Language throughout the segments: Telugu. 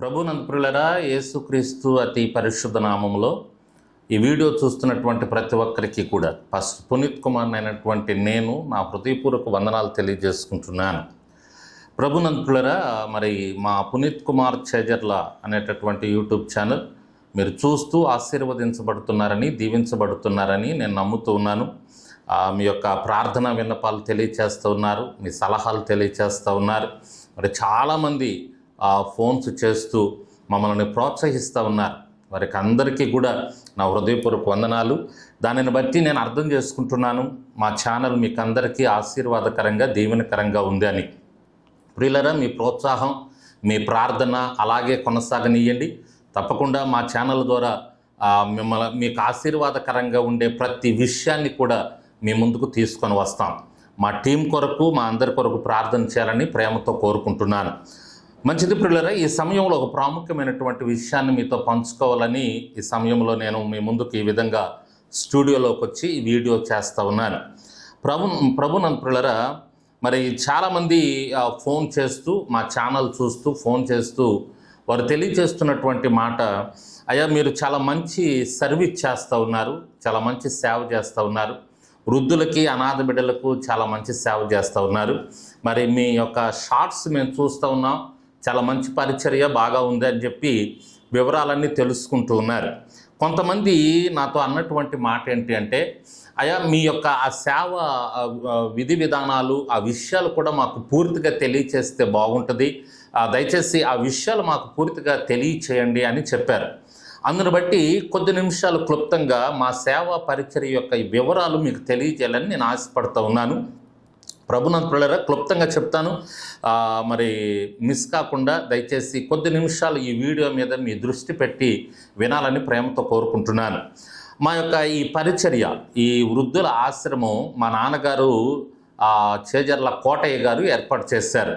ప్రభు నందపురులరా యేసుక్రీస్తు అతి పరిశుద్ధ నామంలో ఈ వీడియో చూస్తున్నటువంటి ప్రతి ఒక్కరికి కూడా ఫస్ట్ పునీత్ కుమార్ అయినటువంటి నేను నా హృదయపూర్వక వందనాలు తెలియజేసుకుంటున్నాను. ప్రభు నందపురులరా మరి మా పునీత్ కుమార్ చేజర్ల అనేటటువంటి యూట్యూబ్ ఛానల్ మీరు చూస్తూ ఆశీర్వదించబడుతున్నారని దీవించబడుతున్నారని నేను నమ్ముతూ ఉన్నాను. మీ యొక్క ప్రార్థన విన్నపాలు తెలియచేస్తూ ఉన్నారు మీ సలహాలు తెలియచేస్తూ ఉన్నారు. మరి చాలామంది ఫోన్స్ చేస్తూ మమ్మల్ని ప్రోత్సహిస్తూ ఉన్నారు. వారికి అందరికీ కూడా నా హృదయపూర్వక వందనాలు. దానిని బట్టి నేను అర్థం చేసుకుంటున్నాను. మా ఛానల్ మీకు అందరికీ ఆశీర్వాదకరంగా దీవెనకరంగా ఉంది అని. ప్రియులరా మీ ప్రోత్సాహం మీ ప్రార్థన అలాగే కొనసాగనీయండి. తప్పకుండా మా ఛానల్ ద్వారా మిమ్మల్ని మీకు ఆశీర్వాదకరంగా ఉండే ప్రతి విషయాన్ని కూడా మీ ముందుకు తీసుకొని వస్తాం. మా టీం కొరకు మా అందరి కొరకు ప్రార్థన చేయాలని ప్రేమతో కోరుకుంటున్నాను. మంచిది ప్రియులరా ఈ సమయంలో ఒక ప్రాముఖ్యమైనటువంటి విషయాన్ని మీతో పంచుకోవాలని ఈ సమయంలో నేను మీ ముందుకు ఈ విధంగా స్టూడియోలోకి వచ్చి ఈ వీడియో చేస్తూ ఉన్నాను. ప్రభు ప్రభున ప్రియులరా మరి చాలామంది ఫోన్ చేస్తూ మా ఛానల్ చూస్తూ ఫోన్ చేస్తూ వారు తెలియజేస్తున్నటువంటి మాట అయ్యా మీరు చాలా మంచి సర్వీస్ చేస్తూ ఉన్నారు చాలా మంచి సేవ చేస్తూ ఉన్నారు. వృద్ధులకి అనాథ బిడ్డలకు చాలా మంచి సేవ చేస్తూ ఉన్నారు. మరి మీ యొక్క షార్ట్స్ మేము చూస్తూ ఉన్నాం. చాలా మంచి పరిచర్య బాగా ఉంది అని చెప్పి వివరాలన్నీ తెలుసుకుంటూ ఉన్నారు. కొంతమంది నాతో అన్నటువంటి మాట ఏంటి అంటే అయ్యా మీ యొక్క ఆ సేవ విధి విధానాలు ఆ విషయాలు కూడా మాకు పూర్తిగా తెలియచేస్తే బాగుంటుంది. దయచేసి ఆ విషయాలు మాకు పూర్తిగా తెలియచేయండి అని చెప్పారు. అందును బట్టి కొద్ది నిమిషాలు క్లుప్తంగా మా సేవా పరిచర్య యొక్క ఈ వివరాలు మీకు తెలియజేయాలని నేను ఆశపడుతూ ఉన్నాను. ప్రభునంతులరా క్లుప్తంగా చెప్తాను. మరి మిస్ కాకుండా దయచేసి కొద్ది నిమిషాలు ఈ వీడియో మీద మీ దృష్టి పెట్టి వినాలని ప్రేమతో కోరుకుంటున్నాను. మా యొక్క ఈ పరిచర్య ఈ వృద్ధుల ఆశ్రమం మా నాన్నగారు చేజర్ల కోటయ్య గారు ఏర్పాటు చేశారు.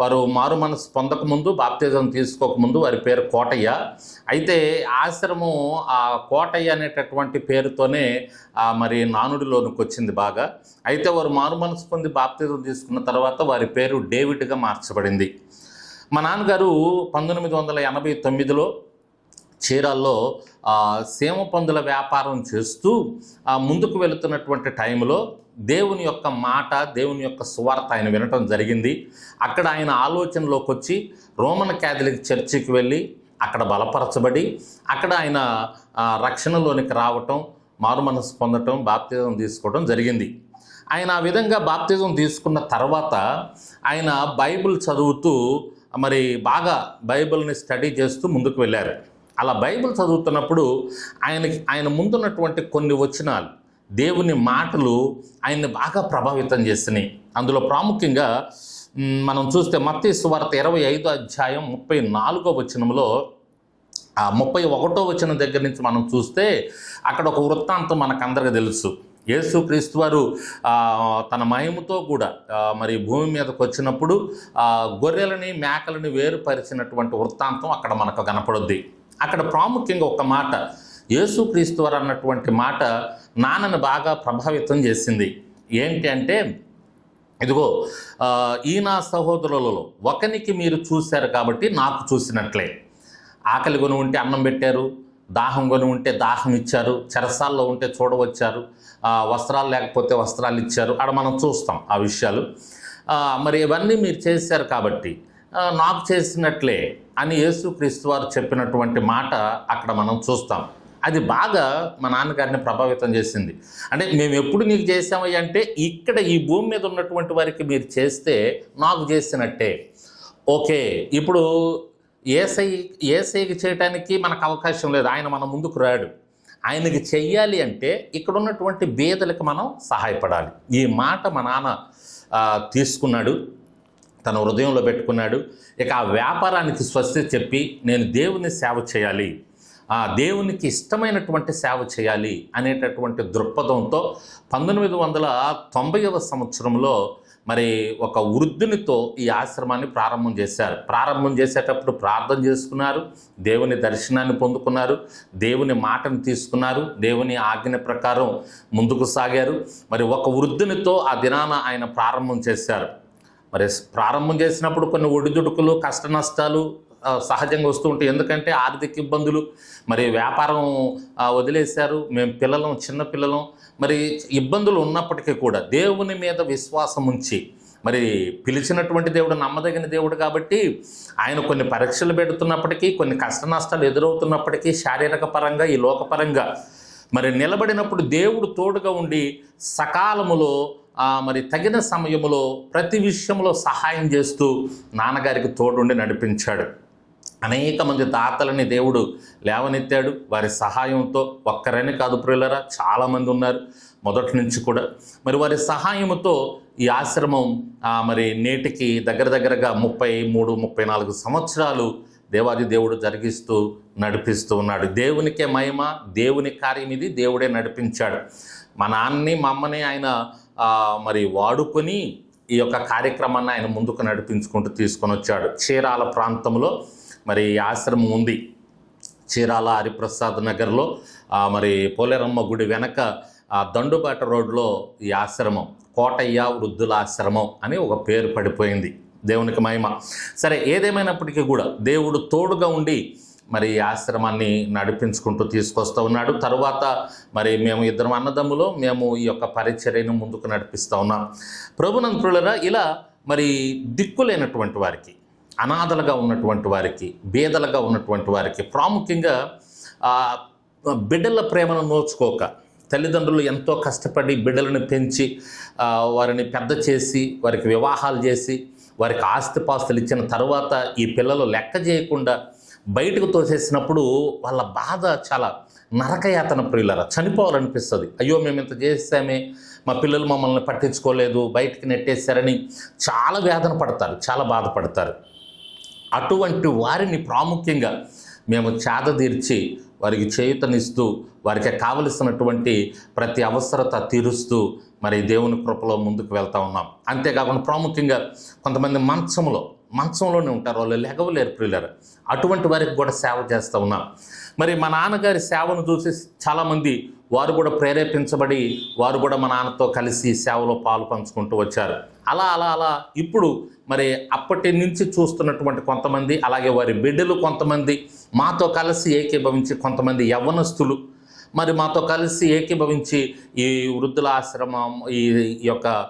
వారు మారు మనసు పొందకముందు బాప్తిజం తీసుకోకముందు వారి పేరు కోటయ్య. అయితే ఆశ్రమం ఆ కోటయ్య అనేటటువంటి పేరుతోనే మరి నానుడిలోనికి వచ్చింది బాగా. అయితే వారు మారు మనసు పొంది బాప్తిజం తీసుకున్న తర్వాత వారి పేరు డేవిడ్గా మార్చబడింది. మా నాన్నగారు పంతొమ్మిది వందల ఎనభై తొమ్మిదిలో చీరాల్లో సేమ సీమ పందుల వ్యాపారం చేస్తూ ముందుకు వెళుతున్నటువంటి టైంలో దేవుని యొక్క మాట దేవుని యొక్క సువార్త ఆయన వినటం జరిగింది. అక్కడ ఆయన ఆలోచనలోకి వచ్చి రోమన్ క్యాథలిక్ చర్చికి వెళ్ళి అక్కడ బలపరచబడి అక్కడ ఆయన రక్షణలోనికి రావటం మారుమనసు పొందటం బాప్తిజం తీసుకోవడం జరిగింది. ఆయన ఆ విధంగా బాప్తిజం తీసుకున్న తర్వాత ఆయన బైబిల్ చదువుతూ మరి బాగా బైబిల్ని స్టడీ చేస్తూ ముందుకు వెళ్ళారు. అలా బైబిల్ చదువుతున్నప్పుడు ఆయనకి ఆయన ముందున్నటువంటి కొన్ని వచనాలు దేవుని మాటలు ఆయన్ని బాగా ప్రభావితం చేసినాయి అందులో ప్రాముఖ్యంగా మనం చూస్తే మత్తయి సువార్త ఇరవై ఐదో అధ్యాయం ముప్పై నాలుగో వచనంలో ఆ ముప్పై ఒకటో వచనం దగ్గర నుంచి మనం చూస్తే అక్కడ ఒక వృత్తాంతం మనకందరికీ తెలుసు. యేసుక్రీస్తు వారు తన మహిమతో కూడా మరి భూమి మీదకి వచ్చినప్పుడు గొర్రెలని మేకలని వేరుపరిచినటువంటి వృత్తాంతం అక్కడ మనకు కనపడుద్ది. అక్కడ ప్రాముఖ్యంగా ఒక మాట యేసుక్రీస్తు వారు అన్నటువంటి మాట నాన్నని బాగా ప్రభావితం చేసింది. ఏంటి అంటే ఇదిగో ఈ నా సహోదరులలో ఒకనికి మీరు చూశారు కాబట్టి నాకు చూసినట్లే. ఆకలి కొని ఉంటే అన్నం పెట్టారు దాహం కొని ఉంటే దాహం ఇచ్చారు చెరసాల్లో ఉంటే చూడవచ్చారు వస్త్రాలు లేకపోతే వస్త్రాలు ఇచ్చారు. అక్కడ మనం చూస్తాం ఆ విషయాలు. మరి ఇవన్నీ మీరు చేశారు కాబట్టి నాకు చేసినట్లే అని యేసుక్రీస్తు వారు చెప్పినటువంటి మాట అక్కడ మనం చూస్తాం. అది బాగా మా నాన్నగారిని ప్రభావితం చేసింది. అంటే మేము ఎప్పుడు నీకు చేసామయ్య అంటే ఇక్కడ ఈ భూమి మీద ఉన్నటువంటి వారికి మీరు చేస్తే నాకు చేసినట్టే. ఓకే ఇప్పుడు ఏసై ఏసైకి చేయటానికి మనకు అవకాశం లేదు. ఆయన మన ముందుకు రాడు. ఆయనకి చెయ్యాలి అంటే ఇక్కడ ఉన్నటువంటి బేదలకు మనం సహాయపడాలి. ఈ మాట మా నాన్న తీసుకున్నాడు. తన హృదయంలో పెట్టుకున్నాడు. ఇక ఆ వ్యాపారానికి స్వస్తి చెప్పి నేను దేవుని సేవ చేయాలి. ఆ దేవునికి ఇష్టమైనటువంటి సేవ చేయాలి అనేటటువంటి దృక్పథంతో పంతొమ్మిది వందల తొంభైవ సంవత్సరంలో మరి ఒక వృద్ధునితో ఈ ఆశ్రమాన్ని ప్రారంభం చేశారు. ప్రారంభం చేసేటప్పుడు ప్రార్థన చేసుకున్నారు. దేవుని దర్శనాన్ని పొందుకున్నారు. దేవుని మాటను తీసుకున్నారు. దేవుని ఆజ్ఞ ప్రకారం ముందుకు సాగారు. మరి ఒక వృద్ధునితో ఆ దినాన ఆయన ప్రారంభం చేశారు. మరి ప్రారంభం చేసినప్పుడు కొన్ని ఒడిదుడుకులు కష్ట నష్టాలు సహజంగా వస్తూ ఉంటాయి. ఎందుకంటే ఆర్థిక ఇబ్బందులు. మరి వ్యాపారం వదిలేశారు. మేము పిల్లలం చిన్న పిల్లలం. మరి ఇబ్బందులు ఉన్నప్పటికీ కూడా దేవుని మీద విశ్వాసం ఉంచి మరి పిలిచినటువంటి దేవుడు నమ్మదగిన దేవుడు కాబట్టి ఆయన కొన్ని పరీక్షలు పెడుతున్నప్పటికీ కొన్ని కష్ట నష్టాలు ఎదురవుతున్నప్పటికీ శారీరక పరంగా ఈ లోకపరంగా మరి నిలబడినప్పుడు దేవుడు తోడుగా ఉండి సకాలములో మరి తగిన సమయములో ప్రతి విషయంలో సహాయం చేస్తూ నాన్నగారికి తోడుండి నడిపించాడు. అనేక మంది తాతలని దేవుడు లేవనెత్తాడు. వారి సహాయంతో ఒక్కరని కాదు ప్రియులరా చాలామంది ఉన్నారు మొదటి నుంచి కూడా. మరి వారి సహాయంతో ఈ ఆశ్రమం మరి నేటికి దగ్గర దగ్గరగా ముప్పై మూడు ముప్పై నాలుగు సంవత్సరాలు దేవాది దేవుడు జరిగిస్తూ నడిపిస్తూ ఉన్నాడు. దేవునికే మహిమ దేవుని కార్యం ఇది దేవుడే నడిపించాడు. మా నాన్నని మా అమ్మని ఆయన మరి వాడుకొని ఈ యొక్క కార్యక్రమాన్ని ఆయన ముందుకు నడిపించుకుంటూ తీసుకొని వచ్చాడు. చీరాల ప్రాంతంలో మరి ఈ ఆశ్రమం ఉంది. చీరాల హరిప్రసాద్ నగర్లో మరి పోలేరమ్మ గుడి వెనక ఆ, దండుబాట రోడ్లో ఈ ఆశ్రమం కోటయ్య వృద్ధుల ఆశ్రమం అని ఒక పేరు పడిపోయింది. దేవునికి మహిమ. సరే ఏదేమైనప్పటికీ కూడా దేవుడు తోడుగా ఉండి మరి ఈ ఆశ్రమాన్ని నడిపించుకుంటూ తీసుకొస్తూ ఉన్నాడు. తర్వాత మరి మేము ఇద్దరం అన్నదమ్ములో మేము ఈ యొక్క పరిచర్యను ముందుకు నడిపిస్తూ ఉన్నాం. ప్రభునంతులరా ఇలా మరి దిక్కులేనటువంటి వారికి అనాథలుగా ఉన్నటువంటి వారికి బేదలుగా ఉన్నటువంటి వారికి ప్రాముఖ్యంగా బిడ్డల ప్రేమను నోచుకోక తల్లిదండ్రులు ఎంతో కష్టపడి బిడ్డలను పెంచి వారిని పెద్ద చేసి వారికి వివాహాలు చేసి వారికి ఆస్తిపాస్తులు ఇచ్చిన తర్వాత ఈ పిల్లలు లెక్క చేయకుండా బయటకు తోసేసినప్పుడు వాళ్ళ బాధ చాలా నరకయాతన ప్రియులరా. చనిపోవాలనిపిస్తుంది. అయ్యో మేము ఇంత చేసామే మా పిల్లలు మమ్మల్ని పట్టించుకోలేదు బయటికి నెట్టేశారని చాలా వేదన పడతారు చాలా బాధపడతారు. అటువంటి వారిని ప్రాముఖ్యంగా మేము చేదతీర్చి వారికి చేయుతనిస్తూ వారికి కావలసినటువంటి ప్రతి అవసరత తీరుస్తూ మరి దేవుని కృపలో ముందుకు వెళ్తా ఉన్నాం. అంతేకాకుండా ప్రాముఖ్యంగా కొంతమంది మంచంలో మంచంలోనే ఉంటారు. వాళ్ళు లెగవలేరు ప్రియులరు. అటువంటి వారికి కూడా సేవ చేస్తూ ఉన్నాం. మరి మా నాన్నగారి సేవను చూసి చాలామంది వారు కూడా ప్రేరేపించబడి వారు కూడా మా నాన్నతో కలిసి సేవలో పాలు పంచుకుంటూ వచ్చారు. అలా అలా అలా. ఇప్పుడు మరి అప్పటి నుంచి చూస్తున్నటువంటి కొంతమంది అలాగే వారి బిడ్డలు కొంతమంది మాతో కలిసి ఏకీభవించి కొంతమంది యవ్వనస్తులు మరి మాతో కలిసి ఏకీభవించి ఈ వృద్ధుల ఆశ్రమం ఈ ఈ యొక్క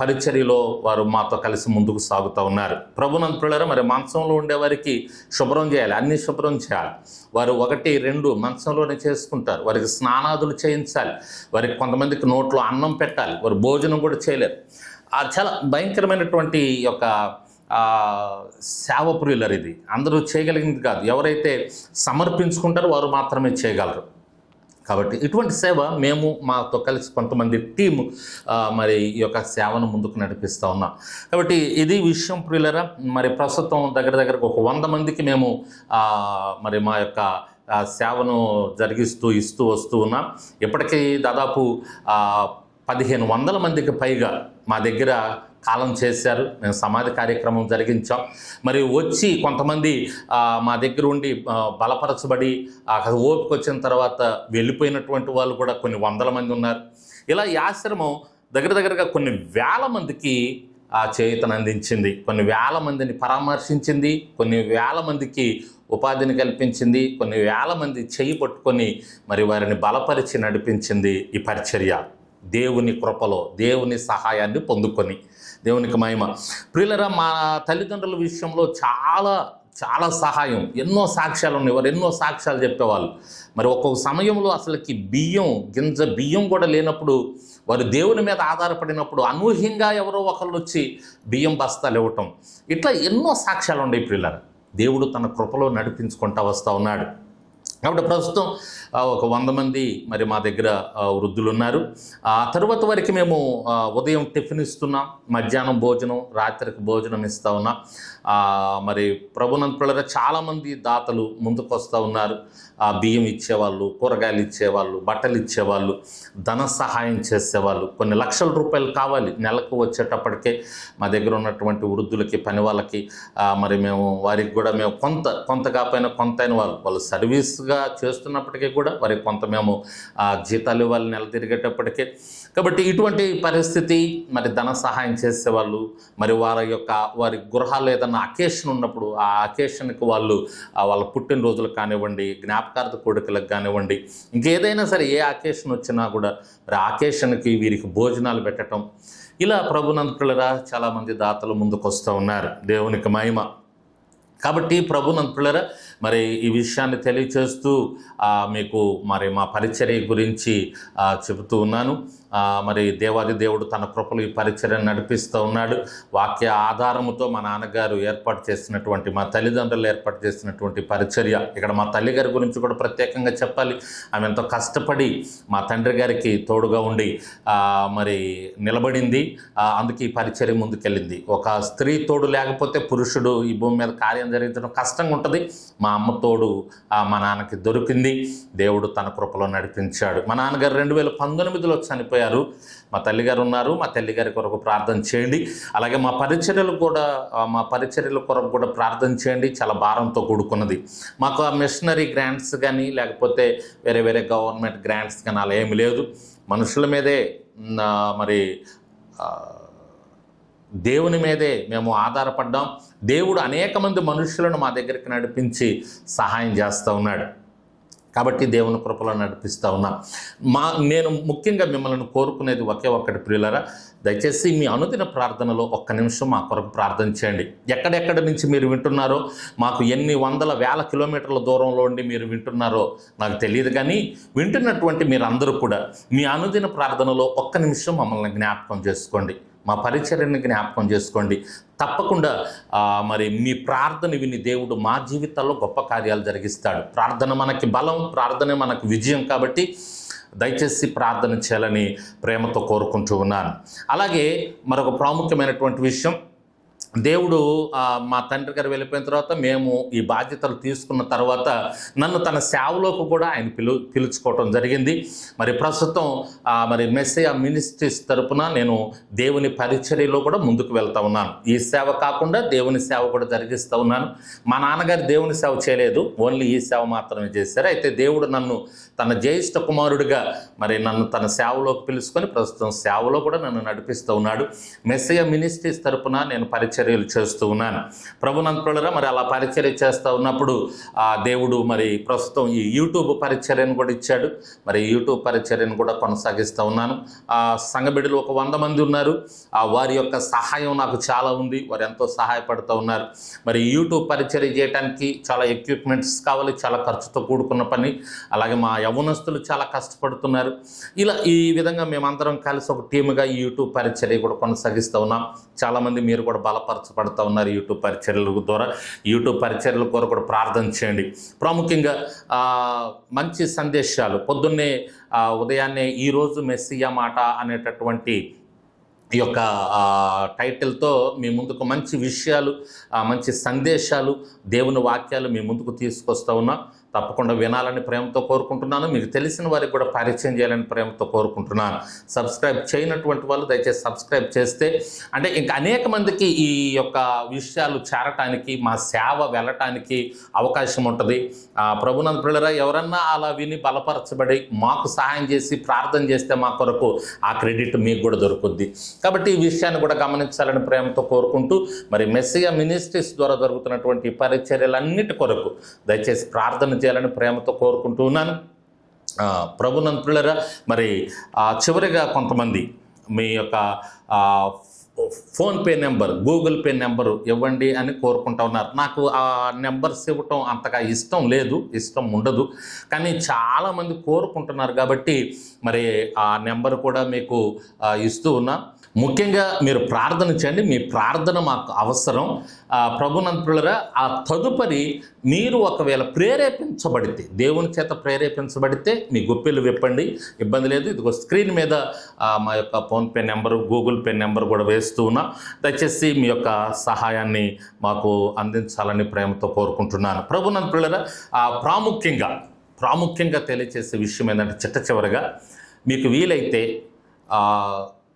పరిచర్యలో వారు మాతో కలిసి ముందుకు సాగుతూ ఉన్నారు. ప్రభునంతులరా మరి మంచంలో ఉండేవారికి శుభ్రం చేయాలి అన్ని శుభ్రం చేయాలి. వారు ఒకటి రెండు మంచంలోనే చేసుకుంటారు. వారికి స్నానాదులు చేయించాలి. వారికి కొంతమందికి నోట్లో అన్నం పెట్టాలి. వారు భోజనం కూడా చేయలేరు. చాలా భయంకరమైనటువంటి యొక్క సేవ ప్రియులర్ ఇది. అందరూ చేయగలిగింది కాదు. ఎవరైతే సమర్పించుకుంటారో వారు మాత్రమే చేయగలరు. కాబట్టి ఇటువంటి సేవ మేము మాతో కలిసి కొంతమంది టీం మరి ఈ యొక్క సేవను ముందుకు నడిపిస్తూ ఉన్నాం. కాబట్టి ఇది విషయం ప్రియులరా మరి ప్రస్తుతం దగ్గర దగ్గరకు ఒక వంద మందికి మేము మరి మా యొక్క సేవను జరిగిస్తూ ఇస్తూ వస్తూ ఉన్నాం. ఇప్పటికీ దాదాపు పదిహేను వందల మందికి పైగా మా దగ్గర కాలం చేశారు. మేము సమాధి కార్యక్రమం జరిగించాం. మరి వచ్చి కొంతమంది మా దగ్గర ఉండి బలపరచబడి అక్కడ ఓపిక వచ్చిన తర్వాత వెళ్ళిపోయినటువంటి వాళ్ళు కూడా కొన్ని వందల మంది ఉన్నారు. ఇలా ఈ ఆశ్రమం దగ్గర దగ్గరగా కొన్ని వేల మందికి ఆ చేయుతను అందించింది. కొన్ని వేల మందిని పరామర్శించింది. కొన్ని వేల మందికి ఉపాధిని కల్పించింది. కొన్ని వేల మంది చేయి పట్టుకొని మరి వారిని బలపరిచి నడిపించింది ఈ పరిచర్య. దేవుని కృపలో దేవుని సహాయాన్ని పొందుకొని దేవునికి మహిమ. ప్రియులరా మా తల్లిదండ్రుల విషయంలో చాలా చాలా సహాయం. ఎన్నో సాక్ష్యాలు ఉన్నాయి ఎన్నో సాక్ష్యాలు చెప్పేవాళ్ళు. మరి ఒక్కొక్క సమయంలో అసలుకి బియ్యం గింజ బియ్యం కూడా లేనప్పుడు వారు దేవుని మీద ఆధారపడినప్పుడు అనూహ్యంగా ఎవరో ఒకళ్ళు వచ్చి బియ్యం బస్తాలు ఇవ్వటం. ఇట్లా ఎన్నో సాక్ష్యాలు ఉన్నాయి ప్రిల్లర దేవుడు తన కృపలో నడిపించుకుంటా వస్తూ ఉన్నాడు. కాబట్టి ప్రస్తుతం ఒక వంద మంది మరి మా దగ్గర వృద్ధులు ఉన్నారు ఆ తర్వాత వరకు మేము ఉదయం టిఫిన్ ఇస్తున్నాం మధ్యాహ్నం భోజనం రాత్రికి భోజనం ఇస్తూ ఉన్నాం. మరి మరి ప్రభునంతుల చాలామంది దాతలు ముందుకు వస్తూ ఉన్నారు బియ్యం ఇచ్చేవాళ్ళు కూరగాయలు ఇచ్చేవాళ్ళు బట్టలు ఇచ్చేవాళ్ళు ధన సహాయం చేసేవాళ్ళు. కొన్ని లక్షల రూపాయలు కావాలి నెలకు వచ్చేటప్పటికే మా దగ్గర ఉన్నటువంటి వృద్ధులకి పని వాళ్ళకి. మరి మేము వారికి కూడా మేము కొంత కొంత కాకపోయినా కొంత అయిన వాళ్ళు వాళ్ళు సర్వీస్గా వాలంటీర్స్గా చేస్తున్నప్పటికీ కూడా మరి కొంత మేము ఆ, జీతాలు ఇవ్వాలి నెల తిరిగేటప్పటికీ. కాబట్టి ఇటువంటి పరిస్థితి మరి ధన సహాయం చేసేవాళ్ళు మరి వారి యొక్క వారి గృహాల్లో ఏదైనా అకేషన్ ఉన్నప్పుడు ఆ అకేషన్కి వాళ్ళు వాళ్ళ పుట్టినరోజులకు కానివ్వండి జ్ఞాపకార్థ కోడికలకు కానివ్వండి ఇంకేదైనా సరే ఏ అకేషన్ వచ్చినా కూడా మరి అకేషన్కి వీరికి భోజనాలు పెట్టడం ఇలా ప్రభునంతులరా చాలామంది దాతలు ముందుకు వస్తూ ఉన్నారు. దేవునికి మహిమ. కాబట్టి ప్రభునంతులరా మరి ఈ విషయాన్ని తెలియచేస్తూ మీకు మరి మా పరిచర్య గురించి చెబుతూ ఉన్నాను. మరి దేవాది దేవుడు తన కృపలు ఈ పరిచర్యను నడిపిస్తూ ఉన్నాడు. వాక్య ఆధారముతో మా నాన్నగారు ఏర్పాటు చేసినటువంటి మా తల్లిదండ్రులు ఏర్పాటు చేసినటువంటి పరిచర్య. ఇక్కడ మా తల్లిగారి గురించి కూడా ప్రత్యేకంగా చెప్పాలి. ఆమె ఎంతో కష్టపడి మా తండ్రి గారికి తోడుగా ఉండి మరి నిలబడింది. అందుకే ఈ పరిచర్య ముందుకెళ్ళింది. ఒక స్త్రీ తోడు లేకపోతే పురుషుడు ఈ భూమి మీద కార్యం జరిగించడం కష్టంగా ఉంటుంది. మా అమ్మ తోడు మా నాన్నకి దొరికింది. దేవుడు తన కృపలో నడిపించాడు. మా నాన్నగారు రెండు వేల పంతొమ్మిదిలో చనిపోయారు. మా తల్లిగారు ఉన్నారు. మా తల్లిగారి కొరకు ప్రార్థన చేయండి. అలాగే మా పరిచర్యలు కూడా మా పరిచర్యల కొరకు కూడా ప్రార్థన చేయండి. చాలా భారంతో కూడుకున్నది. మాకు ఆ మిషనరీ గ్రాంట్స్ కానీ లేకపోతే వేరే వేరే గవర్నమెంట్ గ్రాంట్స్ కానీ అలా ఏమి లేదు. మనుషుల మీదే మరి దేవుని మీదే మేము ఆధారపడ్డాం. దేవుడు అనేక మంది మనుషులను మా దగ్గరికి నడిపించి సహాయం చేస్తూ ఉన్నాడు. కాబట్టి దేవుని కృపలో నడిపిస్తూ ఉన్నా. మా నేను ముఖ్యంగా మిమ్మల్ని కోరుకునేది ఒకే ఒక్కటి ప్రియులరా దయచేసి మీ అనుదిన ప్రార్థనలో ఒక్క నిమిషం మా కొరకు ప్రార్థన చేయండి. ఎక్కడెక్కడ నుంచి మీరు వింటున్నారో మాకు ఎన్ని వందల వేల కిలోమీటర్ల దూరంలో ఉండి మీరు వింటున్నారో నాకు తెలియదు కానీ వింటున్నటువంటి మీరు అందరూ కూడా మీ అనుదిన ప్రార్థనలో ఒక్క నిమిషం మమ్మల్ని జ్ఞాపకం చేసుకోండి. మా పరిచర్యని జ్ఞాపకం చేసుకోండి. తప్పకుండా మరి మీ ప్రార్థన విని దేవుడు మా జీవితాల్లో గొప్ప కార్యాలు జరిగిస్తాడు. ప్రార్థన మనకి బలం ప్రార్థన మనకు విజయం కాబట్టి దయచేసి ప్రార్థన చేయాలని ప్రేమతో కోరుకుంటూ ఉన్నాను. అలాగే మరొక ప్రాముఖ్యమైనటువంటి విషయం దేవుడు మా తండ్రి గారు వెళ్ళిపోయిన తర్వాత మేము ఈ బాధ్యతలు తీసుకున్న తర్వాత నన్ను తన సేవలోకి కూడా ఆయన పిలు పిలుచుకోవటం జరిగింది. మరి ప్రస్తుతం మరి మెస్సే మినిస్ట్రీస్ తరపున నేను దేవుని పరిచర్యలో కూడా ముందుకు వెళ్తా ఉన్నాను. ఈ సేవ కాకుండా దేవుని సేవ కూడా జరిగిస్తూ ఉన్నాను. మా నాన్నగారు దేవుని సేవ చేయలేదు. ఓన్లీ ఈ సేవ మాత్రమే చేశారు. అయితే దేవుడు నన్ను తన జ్యేష్ఠ కుమారుడిగా మరి నన్ను తన సేవలోకి పిలుచుకొని ప్రస్తుతం సేవలో కూడా నన్ను నడిపిస్తూ ఉన్నాడు. మెస్సయ మినిస్ట్రీస్ తరపున నేను పరిచర్యలు చేస్తూ ఉన్నాను. ప్రభునంతులరా మరి అలా పరిచర్య చేస్తూ ఉన్నప్పుడు ఆ దేవుడు మరి ప్రస్తుతం ఈ యూట్యూబ్ పరిచర్యను కూడా ఇచ్చాడు. మరి యూట్యూబ్ పరిచర్యను కూడా కొనసాగిస్తూ ఉన్నాను. ఆ సంఘబిడ్డలు ఒక వంద మంది ఉన్నారు. ఆ వారి యొక్క సహాయం నాకు చాలా ఉంది. వారు ఎంతో సహాయపడుతూ ఉన్నారు. మరి యూట్యూబ్ పరిచర్య చేయడానికి చాలా ఎక్విప్మెంట్స్ కావాలి చాలా ఖర్చుతో కూడుకున్న పని. అలాగే మా యవనస్తులు చాలా కష్టపడుతున్నారు. ఇలా ఈ విధంగా మేమందరం కలిసి ఒక టీముగా ఈ యూట్యూబ్ పరిచర్య కూడా కొనసాగిస్తూ ఉన్నాం. చాలామంది మీరు కూడా బలపరచబడుతూ ఉన్నారు యూట్యూబ్ పరిచర్ల ద్వారా. యూట్యూబ్ పరిచర్ల కొరకు కూడా ప్రార్థన చేయండి. ప్రాముఖ్యంగా మంచి సందేశాలు పొద్దున్నే ఉదయాన్నే ఈరోజు మెస్సియా మాట అనేటటువంటి ఈ యొక్క టైటిల్తో మీ ముందుకు మంచి విషయాలు మంచి సందేశాలు దేవుని వాక్యాలు మీ ముందుకు తీసుకొస్తా ఉన్నా. తప్పకుండా వినాలని ప్రేమతో కోరుకుంటున్నాను. మీకు తెలిసిన వారికి కూడా పరిచయం చేయాలని ప్రేమతో కోరుకుంటున్నాను. సబ్స్క్రైబ్ చేయనటువంటి వాళ్ళు దయచేసి సబ్స్క్రైబ్ చేస్తే అంటే ఇంకా అనేక మందికి ఈ యొక్క విషయాలు చేరటానికి మా సేవ వెళ్ళటానికి అవకాశం ఉంటుంది. ప్రభునంద పిల్లరా ఎవరన్నా అలా విని బలపరచబడి మాకు సహాయం చేసి ప్రార్థన చేస్తే మా కొరకు ఆ క్రెడిట్ మీకు కూడా దొరుకుద్ది. కాబట్టి ఈ విషయాన్ని కూడా గమనించాలని ప్రేమతో కోరుకుంటూ మరి మెస్సియా మినిస్ట్రీస్ ద్వారా జరుగుతున్నటువంటి పరిచర్యలన్నిటి కొరకు దయచేసి ప్రార్థన చేయాలని ప్రేమతో కోరుకుంటూ ఉన్నాను. ఆ, ప్రభునంతులరా మరి చివరిగా కొంతమంది మీ యొక్క PhonePe number Google Pay number ఇవ్వండి అని కోరుకుంటా ఉన్నారు. నాకు ఆ నెంబర్స్ ఇవ్వటం అంతగా ఇష్టం లేదు ఇష్టం ఉండదు. కానీ చాలామంది కోరుకుంటున్నారు కాబట్టి మరి ఆ నెంబర్ కూడా మీకు ఇస్తూ ఉన్నా. ముఖ్యంగా మీరు ప్రార్థన చేయండి. మీ ప్రార్థన మాకు అవసరం. ప్రభునంతులరా ఆ తదుపరి మీరు ఒకవేళ ప్రేరేపించబడితే దేవుని చేత ప్రేరేపించబడితే మీ గుప్పిలు విప్పండి. ఇబ్బంది లేదు. ఇదిగో స్క్రీన్ మీద మా యొక్క PhonePe number Google Pay number కూడా వేస్తూ ఉన్నా. దయచేసి మీ యొక్క సహాయాన్ని మాకు అందించాలని ప్రేమతో కోరుకుంటున్నాను. ప్రభునంతులరా ప్రాముఖ్యంగా ప్రాముఖ్యంగా తెలియచేసే విషయం ఏంటంటే చిట్ట చివరిగా మీకు వీలైతే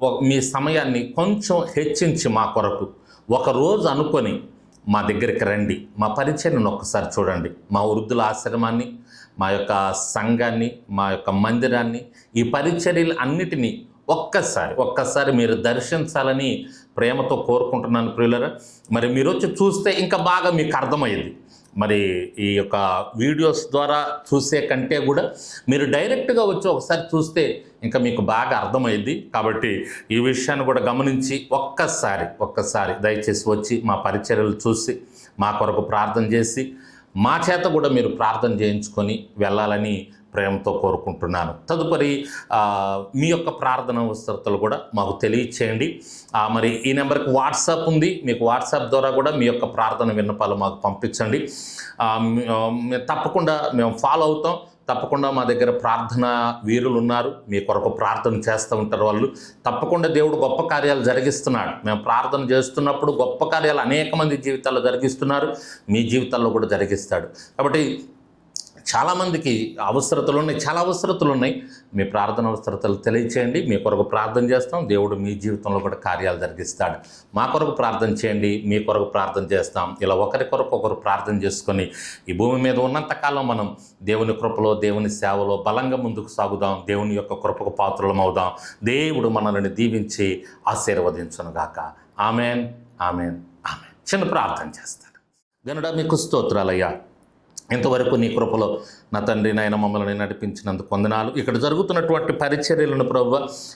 మీ సమయాన్ని కొంచెం హెచ్చించి మా కొరకు. ఒక రోజు అనుకొని మా దగ్గరికి రండి. మా పరిచయను ఒక్కసారి చూడండి. మా వృద్ధుల ఆశ్రమాన్ని మా యొక్క సంఘాన్ని మా యొక్క మందిరాన్ని ఈ పరిచర్యలు అన్నిటినీ ఒక్కసారి ఒక్కసారి మీరు దర్శించాలని ప్రేమతో కోరుకుంటున్నాను ప్రియులరా. మరి మీరు వచ్చి చూస్తే ఇంకా బాగా మీకు అర్థమయ్యేది. మరి ఈ యొక్క వీడియోస్ ద్వారా చూసే కంటే కూడా మీరు డైరెక్ట్గా వచ్చి ఒకసారి చూస్తే ఇంకా మీకు బాగా అర్థమైంది. కాబట్టి ఈ విషయాన్ని కూడా గమనించి ఒక్కసారి ఒక్కసారి దయచేసి వచ్చి మా పరిచర్యలు చూసి మా కొరకు ప్రార్థన చేసి మా చేత కూడా మీరు ప్రార్థన చేయించుకొని వెళ్ళాలని ప్రేమతో కోరుకుంటున్నాను. తదుపరి మీ యొక్క ప్రార్థన అవసరతలు కూడా మాకు తెలియచేయండి. మరి ఈ నెంబర్కి వాట్సాప్ ఉంది. మీకు వాట్సాప్ ద్వారా కూడా మీ యొక్క ప్రార్థన విన్నపాలు మాకు పంపించండి. తప్పకుండా మేము ఫాలో అవుతాం. తప్పకుండా మా దగ్గర ప్రార్థన వీరులు ఉన్నారు. మీ కొరకు ప్రార్థన చేస్తూ ఉంటారు వాళ్ళు. తప్పకుండా దేవుడు గొప్ప కార్యాలు జరిగిస్తున్నాడు. మేము ప్రార్థన చేస్తున్నప్పుడు గొప్ప కార్యాలు అనేక మంది జీవితాల్లో జరిగిస్తున్నారు. మీ జీవితాల్లో కూడా జరిగిస్తాడు. కాబట్టి చాలామందికి అవసరతలు ఉన్నాయి చాలా అవసరతలు ఉన్నాయి. మీ ప్రార్థన అవసరతలు తెలియచేయండి. మీ కొరకు ప్రార్థన చేస్తాం. దేవుడు మీ జీవితంలో కూడా కార్యాలు జరిగిస్తాడు. మా కొరకు ప్రార్థన చేయండి. మీ కొరకు ప్రార్థన చేస్తాం. ఇలా ఒకరి కొరకు ఒకరు ప్రార్థన చేసుకొని ఈ భూమి మీద ఉన్నంతకాలం మనం దేవుని కృపలో దేవుని సేవలో బలంగా ముందుకు సాగుదాం. దేవుని యొక్క కృపకు పాత్రలం అవుదాం. దేవుడు మనల్ని దీవించి ఆశీర్వదించునుగాక. Amen amen amen. చిన్న ప్రార్థన చేస్తాను గనుడ మీకు స్తోత్రాలయ్యా. ఇంతవరకు నీ కృపలో నా తండ్రి నాయన మమ్మల్ని నడిపించినందుకు వందనాలు. ఇక్కడ జరుగుతున్నటువంటి పరిచర్యలను ప్రభు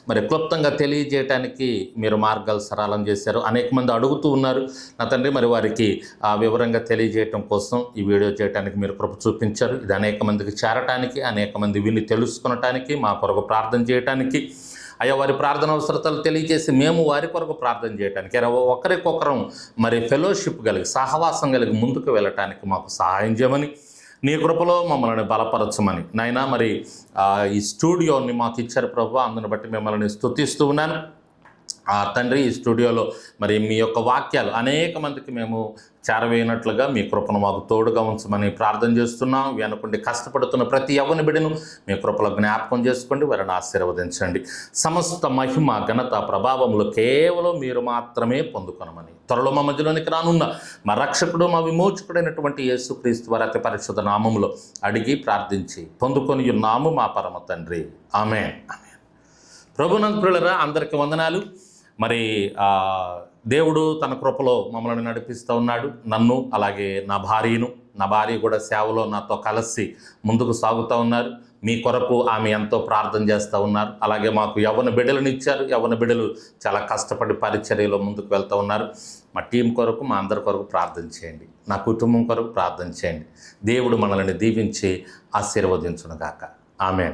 మరి క్లుప్తంగా తెలియజేయడానికి మీరు మార్గాలు సరళం చేశారు. అనేక మంది అడుగుతూ ఉన్నారు. నా తండ్రి మరి వారికి ఆ వివరంగా తెలియజేయటం కోసం ఈ వీడియో చేయడానికి మీరు కృప చూపించారు. ఇది అనేక మందికి చేరటానికి అనేక మంది విని తెలుసుకొనటానికి మా కొరకు ప్రార్థన చేయటానికి అయ్యా వారి ప్రార్థన అవసరతలు తెలియజేసి మేము వారి కొరకు ప్రార్థన చేయడానికి ఒకరికొకరం మరి ఫెలోషిప్ కలిగి సహవాసం కలిగి ముందుకు వెళ్ళటానికి మాకు సహాయం చేయమని నీ కృపలో మమ్మల్ని బలపరచమని నాయన మరి ఈ స్టూడియోని మాకు ఇచ్చారు ప్రభు అందుని బట్టి మిమ్మల్ని స్తుతిస్తూ ఉన్నాను. తండ్రి ఈ స్టూడియోలో మరి మీ యొక్క వాక్యాలు అనేక మందికి మేము చేరవేయనట్లుగా మీ కృపను మాకు తోడుగా ఉంచమని ప్రార్థన చేస్తున్నాం. వెనుకుండి కష్టపడుతున్న ప్రతి యవ్వని బిడ్డను మీ కృపలో జ్ఞాపకం చేసుకోండి. వారిని ఆశీర్వదించండి. సమస్త మహిమ ఘనత ప్రభావములు కేవలం మీరు మాత్రమే పొందుకొనమని త్వరలో మా మధ్యలోనికి రానున్న మా రక్షకుడు మా విమోచకుడైనటువంటి యేసుక్రీస్తు వారి అతి పరిశుద్ధ నామములో అడిగి ప్రార్థించి పొందుకొని ఉన్నాము మా పరమ తండ్రి. ఆమె ఆమె ప్రభునంతులరా అందరికి వందనాలు. మరి దేవుడు తన కృపలో మమ్మల్ని నడిపిస్తూ ఉన్నాడు. నన్ను అలాగే నా భార్యను నా భార్య కూడా సేవలో నాతో కలిసి ముందుకు సాగుతూ ఉన్నారు. మీ కొరకు ఆమె ఎంతో ప్రార్థన చేస్తూ ఉన్నారు. అలాగే మాకు యవ్వన బిడ్డలను ఇచ్చారు. యవ్వన బిడ్డలు చాలా కష్టపడి పరిచర్యలో ముందుకు వెళ్తూ ఉన్నారు. మా టీం కొరకు మా అందరి కొరకు ప్రార్థన చేయండి. నా కుటుంబం కొరకు ప్రార్థన చేయండి. దేవుడు మనల్ని దీవించి ఆశీర్వదించునుగాక ఆమె